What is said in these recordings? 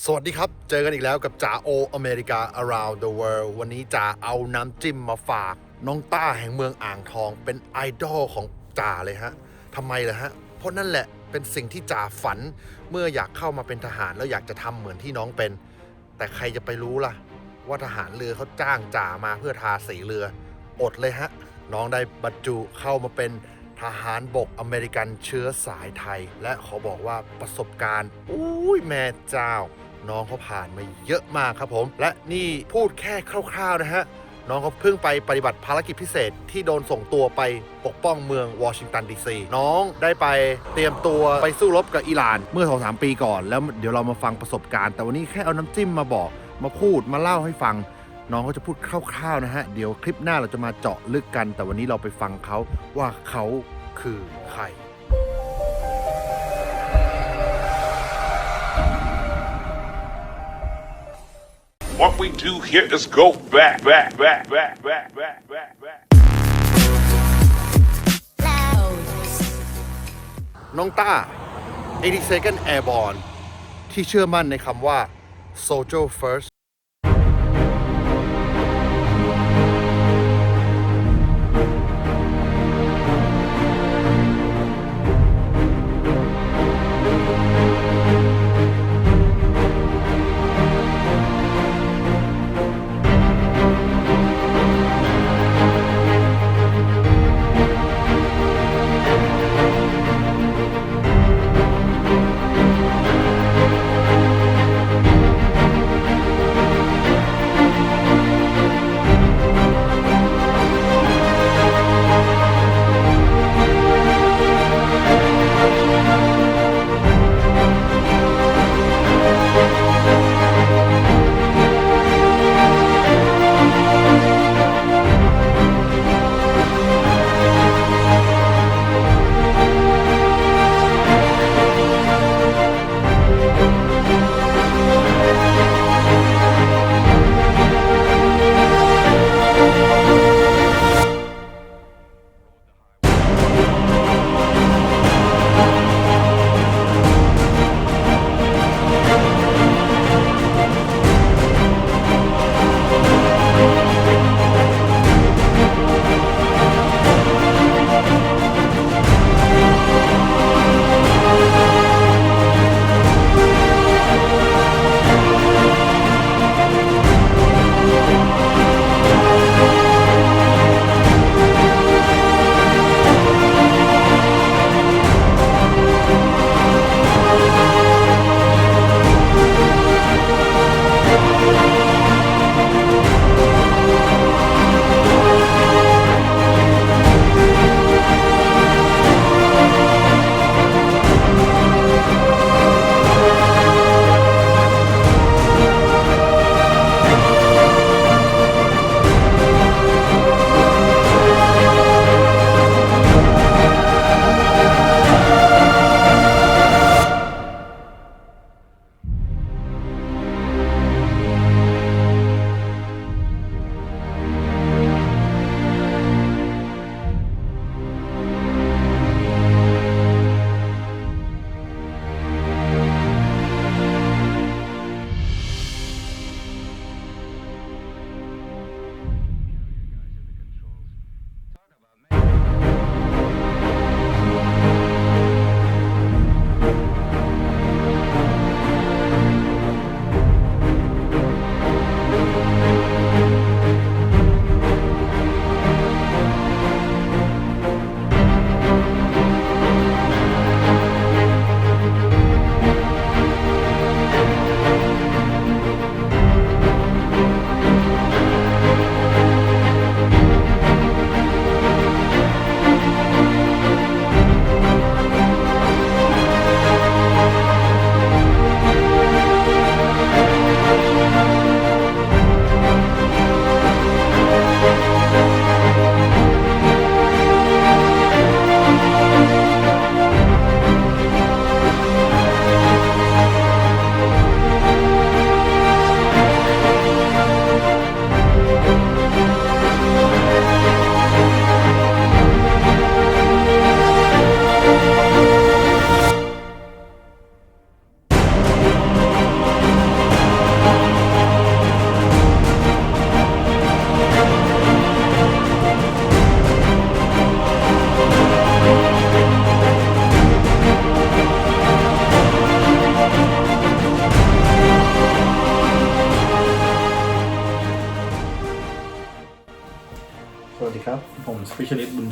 สวัสดีครับ เจอกันอีกแล้วกับจ่าโออเมริกา around the world วันนี้จ่าเอาน้ำจิ้มมาฝาก น้องต้าแห่งเมืองอ่างทอง เป็นไอดอลของจ่าเลยฮะทำไมล่ะฮะ เพราะนั่นแหละเป็นสิ่งที่จ่าฝันเมื่ออยากเข้ามาเป็นทหารแล้วอยากจะทำเหมือนที่น้องเป็น แต่ใครจะไปรู้ล่ะ ว่าทหารเรือเขาจ้างจ่ามาเพื่อทาสีเรือ อดเลยฮะ น้องได้บรรจุเข้ามาเป็นทหารบกอเมริกันเชื้อสายไทย และขอบอกว่าประสบการณ์อุ้ยแม่เจ้า น้องเขาผ่านมาเยอะมากครับผม และนี่พูดแค่คร่าวๆนะฮะน้องเขาเพิ่งไปปฏิบัติภารกิจพิเศษที่โดนส่งตัวไปปกป้องเมืองวอชิงตันดีซีน้องได้ไปเตรียมตัวไปสู้รบกับอิหร่านเมื่อสองสามปีก่อน แล้วเดี๋ยวเรามาฟังประสบการณ์ แต่วันนี้แค่เอาน้ำจิ้มมาบอก มาพูดมาเล่าให้ฟัง น้องเขาจะพูดคร่าวๆนะฮะ เดี๋ยวคลิปหน้าเราจะมาเจาะลึกกัน แต่วันนี้เราไปฟังเขาว่าเขาคือใคร What we do here is go back, back, back, back, back, back, back, back. น้องต้า 82nd Airborne ที่เชื่อมั่นในคำว่า Soldier First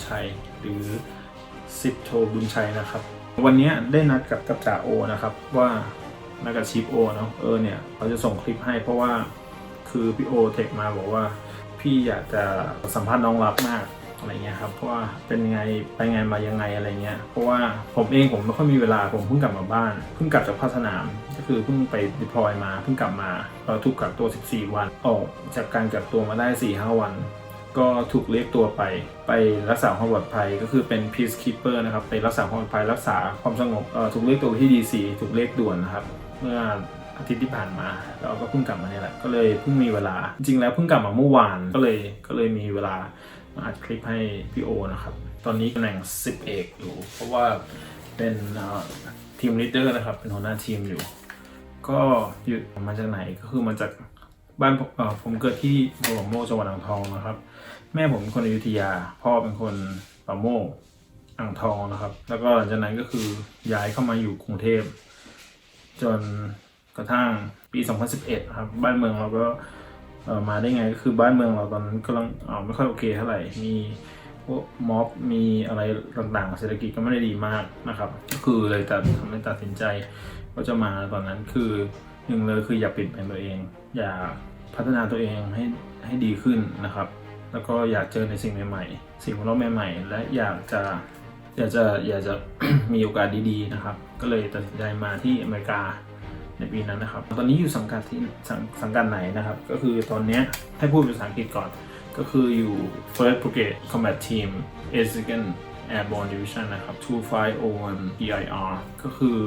ชัย หรือสิบโทบุญชัยนะครับ วันนี้ได้นัดกับกับจ่าโอนะครับว่านัดกับชิปโอเนาะเออเนี่ยเขาจะส่งคลิปให้เพราะว่าคือพี่โอเทคมาบอกว่า พี่อยากจะสัมภาษณ์น้องรักมากอะไรเงี้ยครับเพราะว่าเป็นไงไปไงมายังไงอะไรเงี้ยเพราะว่าผมเองผมไม่ค่อยมีเวลาผมเพิ่งกลับมาบ้านเพิ่งกลับจากภาคสนาม ก็คือเพิ่งไปดิพลอยมาเพิ่งกลับมาเราถูกกักตัว 14 วันออกจากการกักตัวมาได้4-5วัน ก็ถูกเรียกตัวไป ไปรักษาความปลอดภัยก็คือเป็น peacekeeper นะครับไปรักษาความปลอดภัยรักษาความสงบถูกเรียกตัวที่ DC ถูกเรียกด่วนนะครับ เมื่ออาทิตย์ที่ผ่านมาเราก็เพิ่งกลับมาเนี่ยแหละก็เลยเพิ่งมีเวลา จริงๆแล้วเพิ่งกลับมาเมื่อวานก็เลยก็เลยมีเวลามาอัดคลิปให้พี่โอนะครับ ตอนนี้ตำแหน่ง10เอกอยู่ เพราะว่าเป็นทีมลีดเดอร์นะครับ เป็นหัวหน้าทีมอยู่ ก็อยู่มาจากไหนก็คือมาจากบ้านผมเกิดที่บรมโมจังหวัดอ่างทองนะครับ แม่ผมเป็นคนอยุธยา พ่อเป็นคนปะโมกอ่างทองนะครับ แล้วก็หลังจากนั้นก็คือย้ายเข้ามาอยู่กรุงเทพ จนกระทั่งปี 2011 ครับ บ้านเมืองเราก็มาได้ไงก็คือบ้านเมืองเราตอนนั้นกำลังไม่ค่อยโอเคเท่าไหร่ มีพวกม็อบมีอะไรต่างๆ เศรษฐกิจก็ไม่ได้ดีมากนะครับ ก็คือเลยตัดทำให้ตัดสินใจว่าจะมาตอนนั้นคือหนึ่งเลยคืออย่าปลี่ยนแปลงตัวเอง อย่าพัฒนาตัวเองให้ให้ดีขึ้นนะครับ แล้วก็อยากเจอในสิ่งใหม่ ๆ สิ่งแวดล้อมใหม่ ๆ และอยากจะอยากจะอยากจะมีโอกาสดีๆนะครับ ก็เลยตัดสินใจมาที่อเมริกาในปีนั้นนะครับ ตอนนี้อยู่สังกัดที่สังสังกัดไหนนะครับ ก็คือตอนนี้ให้พูดเป็นภาษาอังกฤษก่อน ก็คืออยู่ First Brigade Combat Team a s i g a n Airborne Division นะครับ 2501 PIR ก็คือ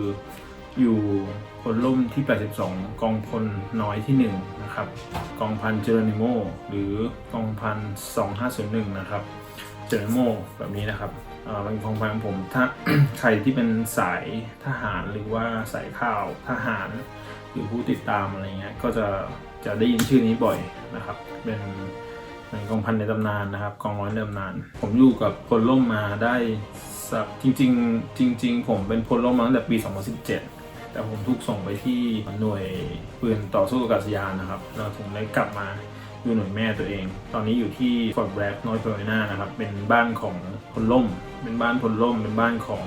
อยู่ พลล่มที่ 82 กองพลน้อยที่1นะครับ กองพันเจอร์นิโมหรือกองพัน 2501 นะครับ เจอร์นิโมแบบนี้นะครับเป็นกองพันของผม ถ้าใครที่เป็นสายทหารหรือว่าสายข่าวทหาร หรือผู้ติดตามอะไรเงี้ย ก็จะจะได้ยินชื่อนี้บ่อยนะครับ เป็นเป็นกองพันในตำนานนะครับ กองร้อยในตำนาน ผมอยู่กับพลร่มมาได้สักจริง ๆ จริง ๆ ผมเป็นพลร่มมาตั้งแต่ปี 2017 แต่ผมถูกส่งไปที่หน่วยปืนต่อสู้อากาศยานนะครับแล้วผมได้กลับมาอยู่หน่วยแม่ตัวเอง ตอนนี้อยู่ที่ฟอร์ดแบล็กนอร์ทแคโรไลนานะครับ เป็นบ้านของพลร่ม เป็นบ้านพลร่ม เป็นบ้านของ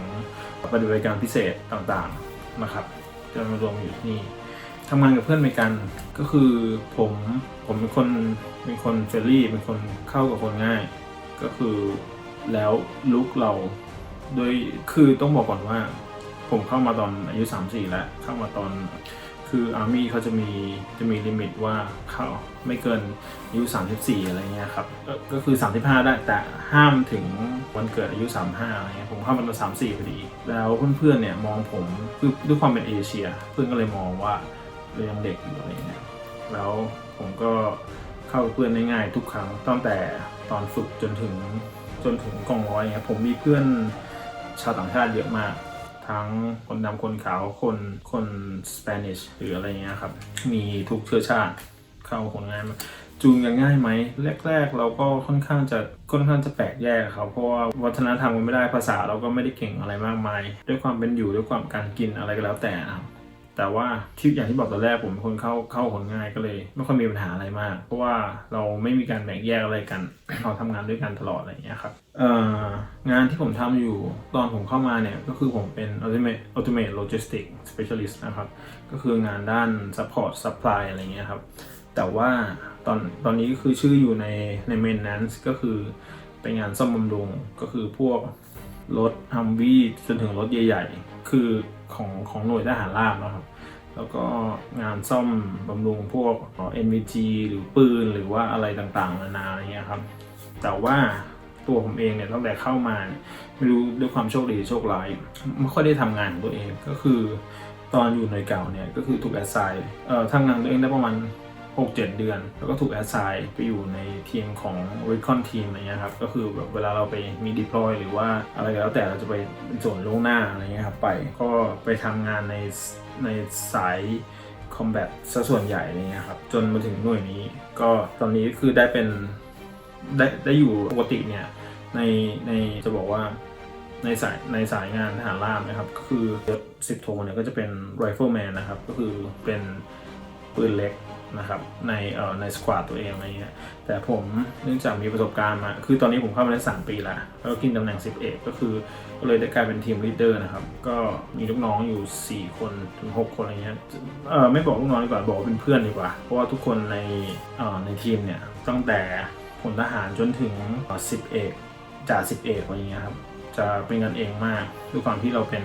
ปฏิบัติการพิเศษต่างๆนะครับจะมารวมอยู่ที่นี่ทำงานกับเพื่อนอเมกันก็คือผมผมเป็นคนเป็นคนเฟรลี่เป็นคนเข้ากับคนง่าย ก็คือแล้วลุกเราโดยคือต้องบอกก่อนว่า ผมเข้ามาตอนอายุ 3-4 แล้ว เข้ามาตอนคืออาร์มี่เขาจะมีจะมีลิมิตว่าเข้าไม่เกินอายุ 34 อะไรเงี้ยครับก็คือ 35 ได้แต่ห้ามถึงวันเกิดอายุ 35 อะไรเงี้ยผมเข้ามาตอน34พอดี แล้วเพื่อนๆเนี่ยมองผมคือด้วยความเป็นเอเชีย เพื่อนก็เลยมองว่าเรายังเด็กอยู่อะไรเงี้ยแล้วผมก็เข้าเพื่อนได้ง่ายทุกครั้งตั้งแต่ตอนฝึกจนถึงจนถึงกองร้อยเงี้ยผมมีเพื่อนชาวต่างชาติเยอะมาก ทั้งคนดำคนขาวคนคนสเปนิชหรืออะไรเงี้ยครับ มีทุกเชื้อชาติเข้าคนง่ายมากจูงกันง่ายไหมแรก ๆ เราก็ค่อนข้างจะค่อนข้างจะแปลกแยกครับเพราะว่าวัฒนธรรมมันไม่ได้ภาษาเราก็ไม่ได้เก่งอะไรมากมาย ด้วยความเป็นอยู่ด้วยความการกินอะไรก็แล้วแต่ครับ แต่ว่าที่อย่างที่บอกตอนแรกผมเป็นคนเข้าเข้าคนง่ายก็เลย ไม่ค่อยมีปัญหาอะไรมาก เพราะว่าเราไม่มีการแบ่งแยกอะไรกัน เราทำงานด้วยกันตลอดอะไรอย่างเงี้ยครับเอ่องานที่ผมทำอยู่ตอนผมเข้ามาเนี่ย ก็คือผมเป็น ultimate ultimate logistics specialist นะครับ ก็คืองานด้าน support supply อะไรเงี้ยครับ แต่ว่าตอนตอนนี้ก็คือชื่ออยู่ในใน maintenance ก็คือเป็นงานซ่อมบำรุงก็คือพวกรถฮัมวี่จนถึงรถใหญ่ ๆ คือ ของของหน่วยทหารราบนะครับ แล้วก็งานซ่อมบำรุงพวกเอ่อ NVG หรือปืนหรือว่าอะไรต่างๆนานาอะไรเงี้ยครับ แต่ว่าตัวผมเองเนี่ยตั้งแต่เข้ามาไม่รู้ด้วยความโชคดีโชคร้ายไม่ค่อยได้ทำงานของตัวเองก็คือ ตอนอยู่หน่วยเก่าเนี่ยก็คือถูกแอสไซน์เอ่อทำงานตัวเองได้ประมาณ 6-7 เดือน แล้วก็ถูกแอสไซน์ไปอยู่ในทีมของ Recon Team อะไรเงี้ยครับ ก็คือแบบเวลาเราไปมี deploy หรือว่าอะไรก็แล้วแต่เราจะไปเป็นส่วนล่วงหน้าอะไรเงี้ยครับไปก็ไปทำงานในในสาย combat ซะส่วนใหญ่อะไรเงี้ยครับ จนมาถึงหน่วยนี้ ก็ตอนนี้คือได้เป็นได้ได้อยู่ปกติเนี่ยในในจะบอกว่าในสายในสายงานทหารราบนะครับ ก็คือยศสิบโทเนี่ยก็จะเป็น rifleman นะครับ ก็คือเป็น ปืนเล็กนะครับในเอ่อในสควอตตัวเองอะไรเงี้ยแต่ผมเนื่องจากมีประสบการณ์มา คือตอนนี้ผมเข้ามาได้สามปีละแล้วก็กินตำแหน่ง 10 เอกก็คือก็เลยได้กลายเป็นทีมลีดเดอร์นะครับ ก็มีลูกน้องอยู่ 4 คนถึง 6 คนอะไรเงี้ยเออไม่บอกลูกน้องดีกว่าบอกว่าเป็นเพื่อนดีกว่า เพราะว่าทุกคนในเอ่อในทีมเนี่ยตั้งแต่พลทหารจนถึงเอ่อ10 เอกจ่า10 เอกอะไรเงี้ยครับจะเป็นกันเองมากด้วยความที่เราเป็น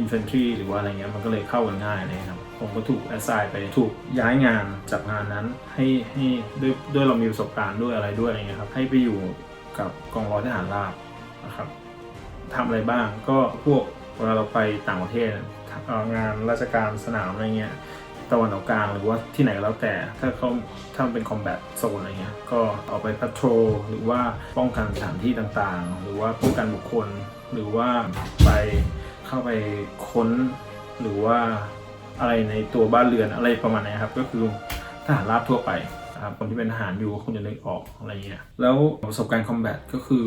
infantry หรือว่าอะไรเงี้ยมันก็เลยเข้ากันง่ายเลยครับ ผมก็ถูก assign ไปถูกย้ายงานจากงานนั้นให้ให้ด้วยด้วยเรามีประสบการณ์ด้วยอะไรด้วยอะไรเงี้ยครับให้ไปอยู่กับกองร้อยทหารราบนะครับทำอะไรบ้างก็พวกเวลาเราไปต่างประเทศงานราชการสนามอะไรเงี้ยตะวันออกกลางหรือว่าที่ไหนก็แล้วแต่ถ้าเขาถ้ามันเป็นคอมแบทโซนอะไรเงี้ยก็ออกไปพัทโรหรือว่าป้องกันสถานที่ต่างๆ หรือว่าป้องกันบุคคล หรือว่าไปเข้าไปค้นหรือว่า อะไรในตัวบ้านเรือนอะไรประมาณนี้ครับ ก็คือทหารราบทั่วไปครับคนที่เป็นทหารอยู่คงจะนึกออกอะไรเงี้ยแล้วประสบการณ์คอมแบทก็คือ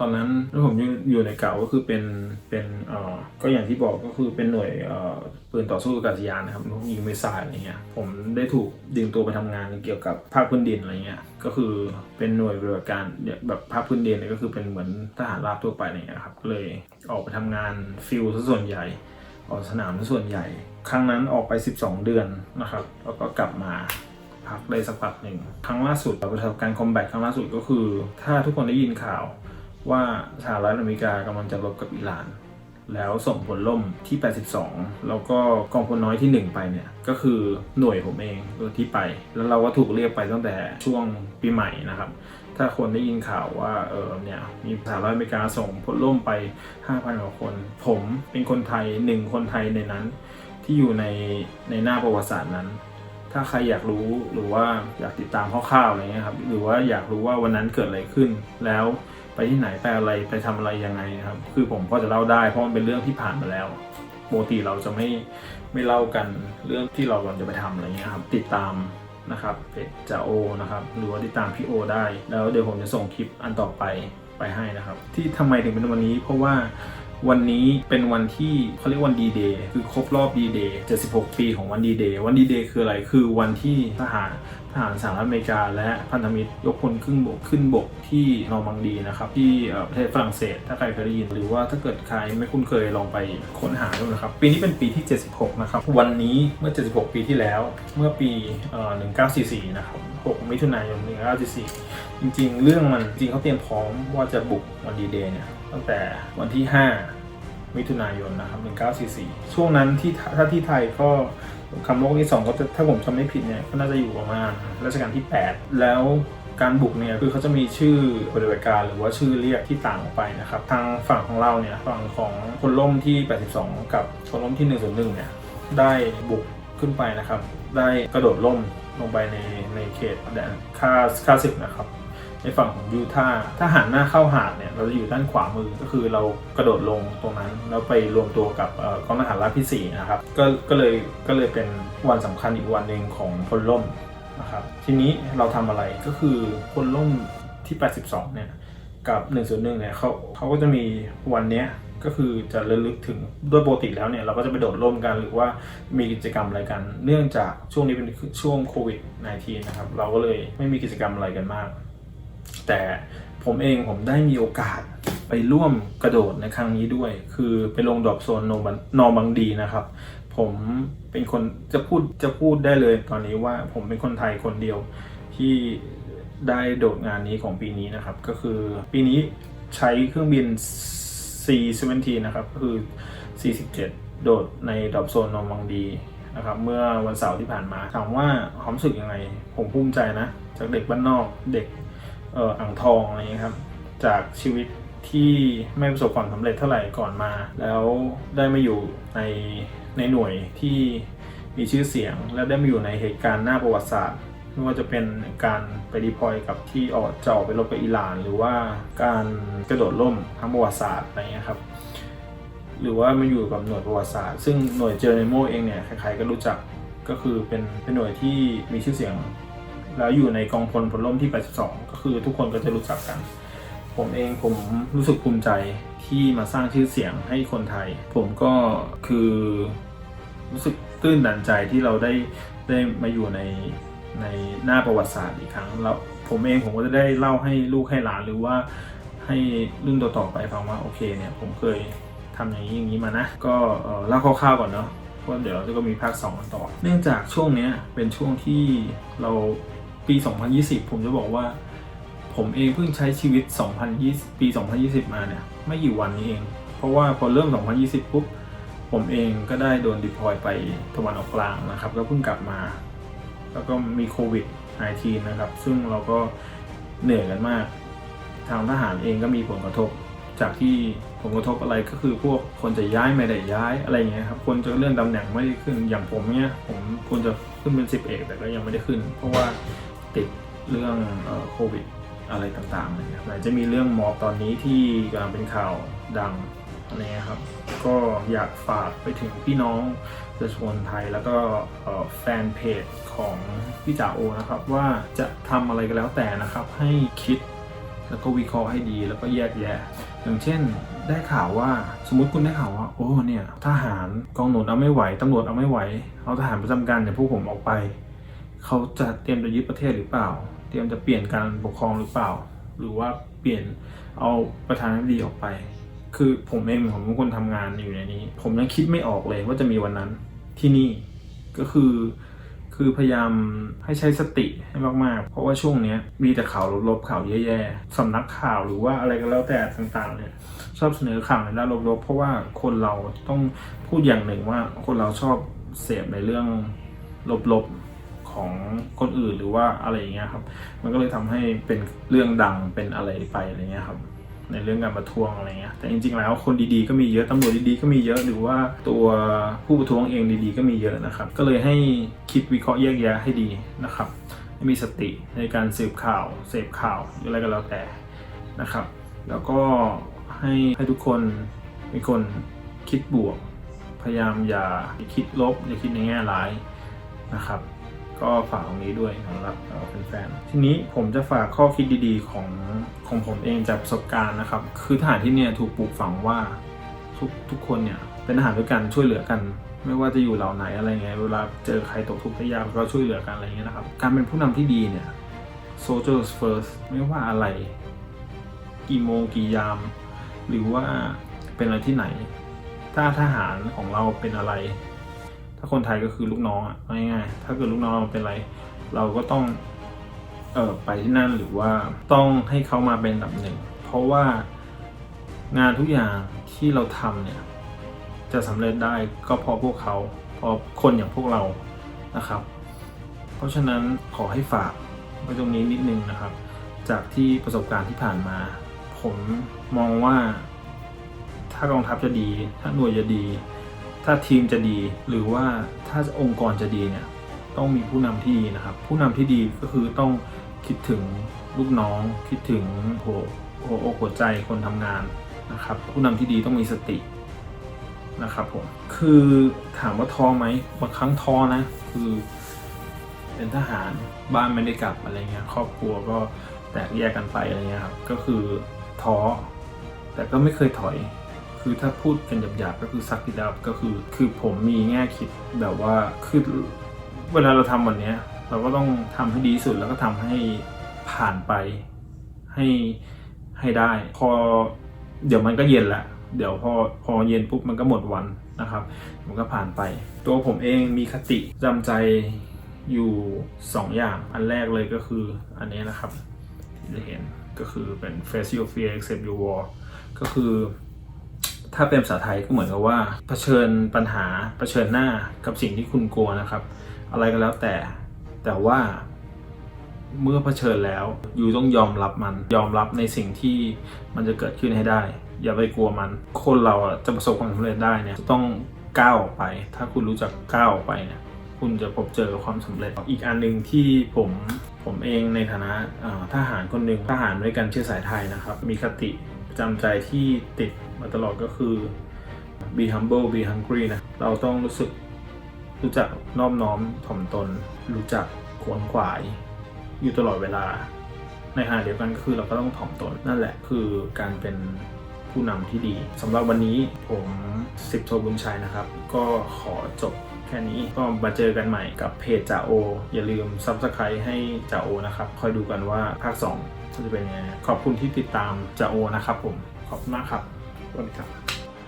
ตอนนั้นที่ผมอยู่อยู่ในเก่าก็คือเป็นเป็นเอ่อก็อย่างที่บอกก็คือเป็นหน่วยเอ่อปืนต่อสู้อากาศยานนะครับยิงมิสไซล์อะไรเงี้ยผมได้ถูกดึงตัวไปทำงานเกี่ยวกับภาคพื้นดินอะไรเงี้ยก็คือเป็นหน่วยปฏิบัติการแบบภาคพื้นดินเนี่ยก็คือเป็นเหมือนทหารราบทั่วไปอะไรเงี้ยครับก็เลยออกไปทำงานฟิลส่วนใหญ่ออกสนามส่วนใหญ่ ครั้งนั้นออกไป 12 เดือนนะครับ แล้วก็กลับมาพักได้สักพักหนึ่งครั้งล่าสุดประสบการณ์คอมแบทครั้งล่าสุดก็คือ ถ้าทุกคนได้ยินข่าวว่าสหรัฐอเมริกากำลังจะรบกับอิหร่าน แล้วส่งผลล่มที่ 82 แล้วก็กองพลน้อยที่ 1 ไปเนี่ย ก็คือหน่วยผมเองที่ไป แล้วเราก็ถูกเรียกไปตั้งแต่ช่วงปีใหม่นะครับ ถ้าคนได้ยินข่าวว่าเออเนี่ยมีสหรัฐอเมริกาส่งพลล่มไป 5,000กว่าคน ผมเป็นคนไทยหนึ่งคนไทยในนั้น ที่อยู่ในในหน้าประวัติศาสตร์นั้น ถ้าใครอยากรู้หรือว่าอยากติดตามคร่าวๆอะไรเงี้ยครับ หรือว่าอยากรู้ว่าวันนั้นเกิดอะไรขึ้น แล้วไปที่ไหนไปอะไรไปทำอะไรยังไงนะครับ คือผมก็จะเล่าได้เพราะมันเป็นเรื่องที่ผ่านมาแล้วปกติเราจะไม่ไม่เล่ากันเรื่องที่เรากำลังจะไปทำอะไรเงี้ยครับ ติดตามนะครับเพจจาโอนะครับ หรือว่าติดตามพี่โอได้ แล้วเดี๋ยวผมจะส่งคลิปอันต่อไปไปให้นะครับ ที่ทำไมถึงเป็นวันนี้เพราะว่า วันนี้เป็นวันที่เขาเรียกวันดีเดย์คือครบรอบดีเดย์76 ปีของวันดีเดย์วันดีเดย์คืออะไรคือวันที่ทหารทหารสหรัฐอเมริกา และพันธมิตรยกพลขึ้นบกขึ้นบกที่นอร์มังดีนะครับที่ประเทศฝรั่งเศส ถ้าใครเคยได้ยินหรือว่าถ้าเกิดใครไม่คุ้นเคยลองไปค้นหาดูนะครับ ปีนี้เป็นปีที่ 76 นะครับ วันนี้เมื่อ 76 ปีที่แล้วเมื่อปีเอ่อ1944 นะครับ 6 มิถุนายน 1944 จริงๆ เรื่องมันจริงเขาเตรียมพร้อมว่าจะบุกวันดีเดย์เนี่ย ตั้งแต่วันที่ 5 มิถุนายนนะครับ 1944 ช่วงนั้นที่ถ้าที่ไทยก็คำโลกที่สองก็จะถ้าผมจำไม่ผิดเนี่ยก็น่าจะอยู่ประมาณรัชกาลที่ 8 แล้วการบุกเนี่ยคือเขาจะมีชื่อปฏิบัติการหรือว่าชื่อเรียกที่ต่างออกไปนะครับ ทางฝั่งของเราเนี่ยฝั่งของพลล่มที่ 82 กับพลล่มที่ 101 เนี่ยได้บุกขึ้นไปนะครับ ได้กระโดดล่มลงไปในในเขตแดนค่าค่าศึกนะครับ ในฝั่งของยูทาห์ถ้าหันหน้าเข้าหาดเนี่ยเราจะอยู่ด้านขวามือก็คือเรากระโดดลงตรงนั้น แล้วไปรวมตัวกับอกองทหารราบที่4นะครับก็ก็เลยก็เลยเป็นวันสำคัญอีกวันหนึ่งของพลล่มนะครับทีนี้เราทำอะไรก็คือพลล่มที่ 82 เนี่ยกับ 101 เนี่ยเขาเขาก็จะมีวันเนี้ยก็คือจะระลึกถึงด้วยปกติแล้วเนี่ยเราก็จะไปโดดร่มกันหรือว่ามีกิจกรรมอะไรกัน เนื่องจากช่วงนี้เป็นช่วงโควิด -19 นะครับ เราก็เลยไม่มีกิจกรรมอะไรกันมาก แต่ผมเองผมได้มีโอกาสไปร่วมกระโดดในครั้งนี้ด้วย คือไปลงดรอปโซนนอร์มังดีนะครับ ผมเป็นคนจะพูดจะพูดได้เลยตอนนี้ว่าผมเป็นคนไทยคนเดียวที่ได้โดดงานนี้ของปีนี้นะครับ ก็คือปีนี้ใช้เครื่องบิน C-17 นะครับ ก็คือ 47 โดดในดรอปโซนนอร์มังดีนะครับเมื่อวันเสาร์ที่ผ่านมาถามว่าความสึกยังไง ผมภูมิใจนะ จากเด็กบ้านนอกเด็ก อ่ออ่างทองอะไรอย่างเงี้ยครับ จากชีวิตที่ไม่ประสบความสำเร็จเท่าไหร่ก่อนมา แล้วได้มาอยู่ในในหน่วยที่มีชื่อเสียง แล้วได้มาอยู่ในเหตุการณ์หน้าประวัติศาสตร์ไม่ว่าจะเป็นการไปดีพอยกับที่ออกจะออกไปรบกับอิหร่าน หรือว่าการกระโดดร่มทางประวัติศาสตร์อะไรเงี้ยครับหรือว่ามาอยู่กับหน่วยประวัติศาสตร์ ซึ่งหน่วยเจอเนโมเองเนี่ยใครๆก็รู้จักก็คือเป็นเป็นหน่วยที่มีชื่อเสียง แล้วอยู่ในกองพลพลร่มที่ 82 ก็คือทุกคนก็จะรู้จักกัน ผมเองผมรู้สึกภูมิใจที่มาสร้างชื่อเสียงให้คนไทย ผมก็คือรู้สึกตื้นตันใจที่เราได้ได้มาอยู่ในในหน้าประวัติศาสตร์อีกครั้งแล้วผมเองผมก็จะได้เล่าให้ลูกให้หลานหรือว่าให้รุ่นต่อๆไปฟังว่าโอเคเนี่ยผมเคยทำอย่างนี้อย่างนี้มานะ ก็เล่าคร่าวๆก่อนเนาะเพราะเดี๋ยวเราจะก็มีภาค2กันต่อ เนื่องจากช่วงนี้เป็นช่วงที่เรา ปี 2020 ผมจะบอกว่า ผมเองเพิ่งใช้ชีวิต 2020 ปี 2020 มาเนี่ย ไม่กี่วันนี้เอง เพราะว่าพอเริ่ม 2020 ปุ๊บ ผมเองก็ได้โดนดิพอยไปตะวันออกกลางนะครับก็เพิ่งกลับมา แล้วก็มีโควิด -19 นะครับ ซึ่งเราก็เหนื่อยกันมาก ทางทหารเองก็มีผลกระทบ จากที่ผลกระทบอะไรก็คือพวกคนจะย้ายไม่ได้ย้ายอะไรเงี้ยครับ คนจะเลื่อนตำแหน่งไม่ได้ขึ้น อย่างผมเนี่ยผมควรจะขึ้นเป็นสิบเอกแต่ก็ยังไม่ได้ขึ้น เพราะว่า ติดเรื่องโควิดอะไรต่างๆเลยครับไหนจะมีเรื่องมอบตอนนี้ที่กำลังเป็นข่าวดังอะไรครับ ก็อยากฝากไปถึงพี่น้องประชาชนไทยแล้วก็แฟนเพจของพี่จ่าโอนะครับ ว่าจะทำอะไรก็แล้วแต่นะครับ ให้คิดแล้วก็วิเคราะห์ให้ดีแล้วก็แยกแยะ อย่างเช่นได้ข่าวว่าสมมติคุณได้ข่าวว่า โอ้เนี่ยทหารกองหนุนเอาไม่ไหวตำรวจเอาไม่ไหว เอาทหารประจำการอย่างพวกผมออกไป เขาจะเตรียมจะยึดประเทศหรือเปล่า เตรียมจะเปลี่ยนการปกครองหรือเปล่า หรือว่าเปลี่ยนเอาประธานาธิบดีออกไป คือผมเองผมเป็นคนทำงานอยู่ในนี้ ผมยังคิดไม่ออกเลยว่าจะมีวันนั้นที่นี่ก็คือคือพยายามให้ใช้สติให้มากๆ เพราะว่าช่วงเนี้ยมีแต่ข่าวลบๆข่าวแย่ๆสำนักข่าวหรือว่าอะไรก็แล้วแต่ต่างๆเนี่ยชอบเสนอข่าวในด้านลบๆ เพราะว่าคนเราต้องพูดอย่างหนึ่งว่าคนเราชอบเสพในเรื่องลบๆ ของคนอื่นหรือว่าอะไรอย่างเงี้ยครับ มันก็เลยทำให้เป็นเรื่องดังเป็นอะไรไปอะไรเงี้ยครับในเรื่องการประท้วงอะไรเงี้ย แต่จริงๆ แล้วคนดีๆ ก็มีเยอะ ตำรวจดีๆ ก็มีเยอะ หรือว่าตัวผู้ประท้วงเองดีๆ ก็มีเยอะนะครับ ก็เลยให้คิดวิเคราะห์แยกแยะให้ดีนะครับให้มีสติในการสืบข่าว เสพข่าวหรืออะไรก็แล้วแต่นะครับ แล้วก็ให้ให้ทุกคนเป็นคนคิดบวก พยายามอย่าคิดลบอย่าคิดในแง่ร้ายนะครับ ก็ฝากตรงนี้ด้วยสำหรับเอ่อแฟนๆทีนี้ผมจะฝากข้อคิดดีๆของของผมเองจากประสบการณ์นะครับ คือทหารที่เนี่ยถูกปลูกฝังว่าทุกทุกคนเนี่ยเป็นทหารด้วยกันช่วยเหลือกัน ไม่ว่าจะอยู่เหล่าไหนอะไรเงี้ยเวลาเจอใครตกทุกข์ได้ยากก็ช่วยเหลือกันอะไรเงี้ยนะครับ การเป็นผู้นำที่ดีเนี่ย soldiers first ไม่ว่าอะไร กี่โมงกี่ยาม หรือว่าเป็นอะไรที่ไหน ถ้าทหารของเราเป็นอะไร ถ้าคนไทยก็คือลูกน้องอะง่ายๆถ้าเกิดลูกน้องเราเป็นไร เราก็ต้องเออไปที่นั่นหรือว่าต้องให้เขามาเป็นอันดับหนึ่ง เพราะว่างานทุกอย่างที่เราทำเนี่ยจะสำเร็จได้ก็เพราะพวกเขาเพราะคนอย่างพวกเรานะครับ เพราะฉะนั้นขอให้ฝากไว้ตรงนี้นิดนึงนะครับ จากที่ประสบการณ์ที่ผ่านมา ผมมองว่าถ้ากองทัพจะดี ถ้าหน่วยจะดี ถ้าทีมจะดีหรือว่าถ้าองค์กรจะดีเนี่ยต้องมีผู้นำที่ดีนะครับ ผู้นำที่ดีก็คือต้องคิดถึงลูกน้อง คิดถึงหัวหัวอกหัวใจคนทำงานนะครับ ผู้นำที่ดีต้องมีสตินะครับผมคือถามว่าท้อไหมบางครั้งท้อนะ คือเป็นทหารบ้านไม่ได้กลับอะไรเงี้ยครอบครัวก็แตกแยกกันไปอะไรเงี้ยครับก็คือท้อแต่ก็ไม่เคยถอย คือถ้าพูดกันหยาบๆก็คือซัก it up ก็คือ คือผมมีแง่คิดแบบว่าคือเวลาเราทำวันเนี้ย เราก็ต้องทำให้ดีสุดแล้วก็ทำให้ผ่านไปให้ให้ได้ พอเดี๋ยวมันก็เย็นละเดี๋ยวพอพอเย็นปุ๊บมันก็หมดวันนะครับ มันก็ผ่านไป ตัวผมเองมีคติจำใจอยู่ 2 อย่างอันแรกเลยก็คืออันนี้นะครับที่จะเห็นก็คือเป็น face your fear accept your war ก็คือ ถ้าเป็นภาษาไทยก็เหมือนกับว่าเผชิญปัญหาเผชิญหน้ากับสิ่งที่คุณกลัวนะครับ อะไรก็แล้วแต่ แต่ว่าเมื่อเผชิญแล้วอยู่ต้องยอมรับมัน ยอมรับในสิ่งที่มันจะเกิดขึ้นให้ได้ อย่าไปกลัวมัน คนเราจะประสบความสำเร็จได้เนี่ยต้องก้าวออกไป ถ้าคุณรู้จักก้าวออกไปเนี่ยคุณจะพบเจอความสำเร็จ อีกอันหนึ่งที่ผมผมเองในฐานะทหารคนหนึ่งทหารด้วยกันเชื้อสายไทยนะครับ มีคติ จำใจที่ติดมาตลอดก็คือ be humble be hungry นะ เราต้องรู้สึกรู้จักนอบน้อมถ่อมตน รู้จักขวนขวาย อยู่ตลอดเวลา ในขณะเดียวกันก็คือเราก็ต้องถ่อมตน นั่นแหละคือการเป็นผผู้นำที่ดีสำหรับวันนี้ผมสิบโทบุญชัยนะครับ ก็ขอจบแค่นี้ก็มาเจอกันใหม่กับเพจจ่าโอ อย่าลืม Subscribe ให้จ่าโอนะครับ คอยดูกันว่าภาค 2 จะเป็นยังไงขอบคุณที่ติดตามจะโอนะครับผมขอบคุณมากครับสวัสดีครับ